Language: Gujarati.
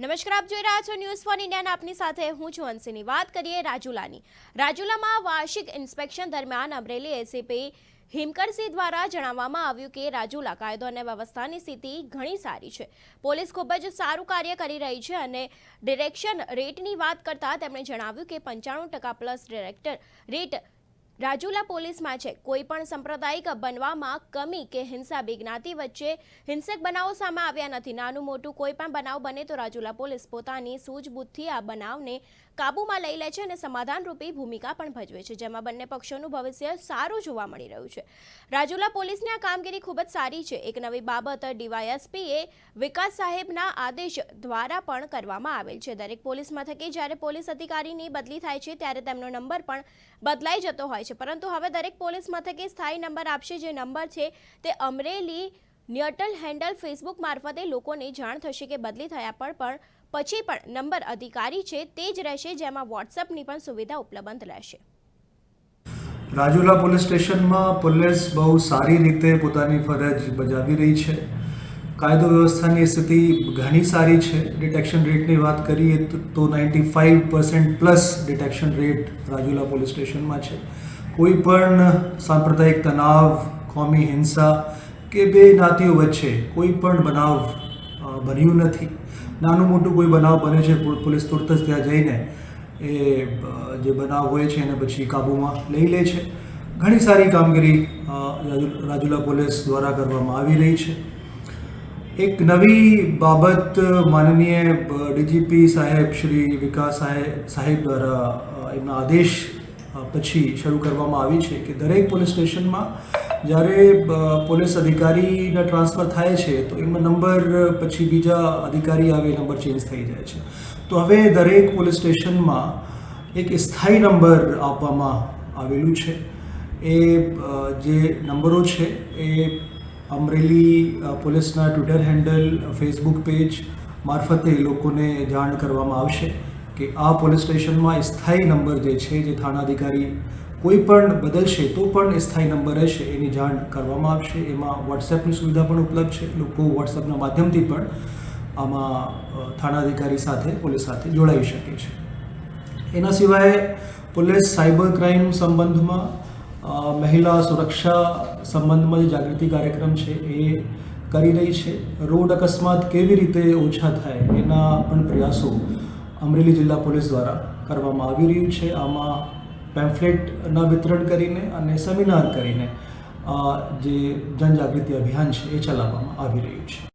નમસ્કાર, આપ જોઈ રહ્યા છો ન્યૂઝ ફોર ઇન્ડિયા આપની સાથે હું છું અંશીની વાત કરીએ રાજુલાની. રાજુલામાં વાર્ષિક ઇન્સ્પેક્શન દરમિયાન અમરેલી એસીપી હિમકરસિંહ દ્વારા જણાવવામાં આવ્યું કે રાજુલા કાયદો અને વ્યવસ્થાની સ્થિતિ ઘણી સારી છે. પોલીસ ખૂબ જ સારું કાર્ય કરી રહી છે અને ડિરેક્શન રેટની વાત કરતાં તેમણે જણાવ્યું કે પંચાણું ટકા પ્લસ ડિરેક્ટર રેટ રાજુલા પોલીસમાં છે. કોઈ પણ સાંપ્રદાયિક બનવામાં કમી કે હિંસા બે જ્ઞાતિ વચ્ચે હિંસક બનાવો સામે આવ્યા નથી. નાનું મોટું કોઈ પણ બનાવ બને તો રાજુલા પોલીસ પોતાની સૂઝબૂથથી આ બનાવને કાબૂમાં લઈ લે છે અને સમાધાનરૂપી ભૂમિકા પણ ભજવે છે, જેમાં બંને પક્ષોનું ભવિષ્ય સારું જોવા મળી રહ્યું છે. રાજુલા પોલીસની આ કામગીરી ખૂબ જ સારી છે. એક નવી બાબત ડીવાયએસપીએ વિકાસ સાહેબના આદેશ દ્વારા પણ કરવામાં આવેલ છે. દરેક પોલીસ મથકે જ્યારે પોલીસ અધિકારીની બદલી થાય છે, ત્યારે તેમનો નંબર પણ બદલાઈ જતો હોય છે. પરંતુ હવે દરેક પોલીસ મથકે સ્થાયી નંબર આપશે. જે નંબર છે તે અમરેલી ન્યટલ હેન્ડલ ફેસબુક મારફતે લોકોને જાણ થશે કે બદલી થયા પર, પણ પછી પણ નંબર અધિકારી છે તે જ રહેશે જેમાં વોટ્સઅપની પણ સુવિધા ઉપલબ્ધ રહેશે. રાજુલા પોલીસ સ્ટેશનમાં પોલીસ બહુ સારી રીતે પોતાની ફરજ બજાવી રહી છે. કાયદો વ્યવસ્થાની સ્થિતિ ઘણી સારી છે. ડિટેક્શન રેટની વાત કરીએ તો ninety five percent plus detection rate Rajula police સ્ટેશનમાં છે. કોઈ પણ સાંપ્રદાયિક તણાવ કોમી હિંસા કે બે જ્ઞાતિઓ વચ્ચે કોઈ પણ બનાવ બન્યું નથી. નાનું મોટું કોઈ બનાવ બને છે પોલીસ તુરત જ ત્યાં જઈને એ જે બનાવ હોય છે એને પછી કાબૂમાં લઈ લે છે. ઘણી સારી કામગીરી રાજુલા પોલીસ દ્વારા કરવામાં આવી રહી છે. એક નવી બાબત માનનીય ડીજીપી સાહેબ શ્રી વિકાસ સાહેબ સાહેબ દ્વારા એમના આદેશ પછી શરૂ કરવામાં આવી છે કે દરેક પોલીસ સ્ટેશનમાં જ્યારે પોલીસ અધિકારીના ટ્રાન્સફર થાય છે, તો એમાં નંબર, પછી બીજા અધિકારી આવે, નંબર ચેન્જ થઈ જાય છે. તો હવે દરેક પોલીસ સ્ટેશનમાં એક સ્થાયી નંબર આપવામાં આવેલું છે. એ જે નંબરો છે, એ અમરેલી પોલીસના ટ્વિટર હેન્ડલ, ફેસબુક પેજ મારફતે લોકોને જાણ કરવામાં આવશે. કે આ પોલીસ સ્ટેશનમાં સ્થાયી નંબર જે છે, જે થાણાધિકારી કોઈ પણ બદલશે, તો પણ સ્થાયી નંબર રહેશે, એની જાણ કરવામાં આવશે. એમાં વોટ્સએપની સુવિધા પણ ઉપલબ્ધ છે. લોકો વોટ્સએપના માધ્યમથી પણ આમાં થાણા થાણાધિકારી સાથે, પોલીસ સાથે જોડાઈ શકે છે. એના સિવાય પોલીસ સાયબર ક્રાઇમ સંબંધમાં મહિલા સુરક્ષા સંબંધમાં જે જાગૃતિ કાર્યક્રમ છે, એ કરી રહી છે. રોડ અકસ્માત કેવી રીતે ઓછા થાય, એના પણ પ્રયાસો અમરેલી જિલ્લા પોલીસ દ્વારા કરવામાં આવી રહ્યું છે. આમાં પેમ્ફલેટના વિતરણ કરીને અને સેમિનાર કરીને જે જનજાગૃતિ અભિયાન છે એ ચલાવવામાં આવી રહ્યું છે.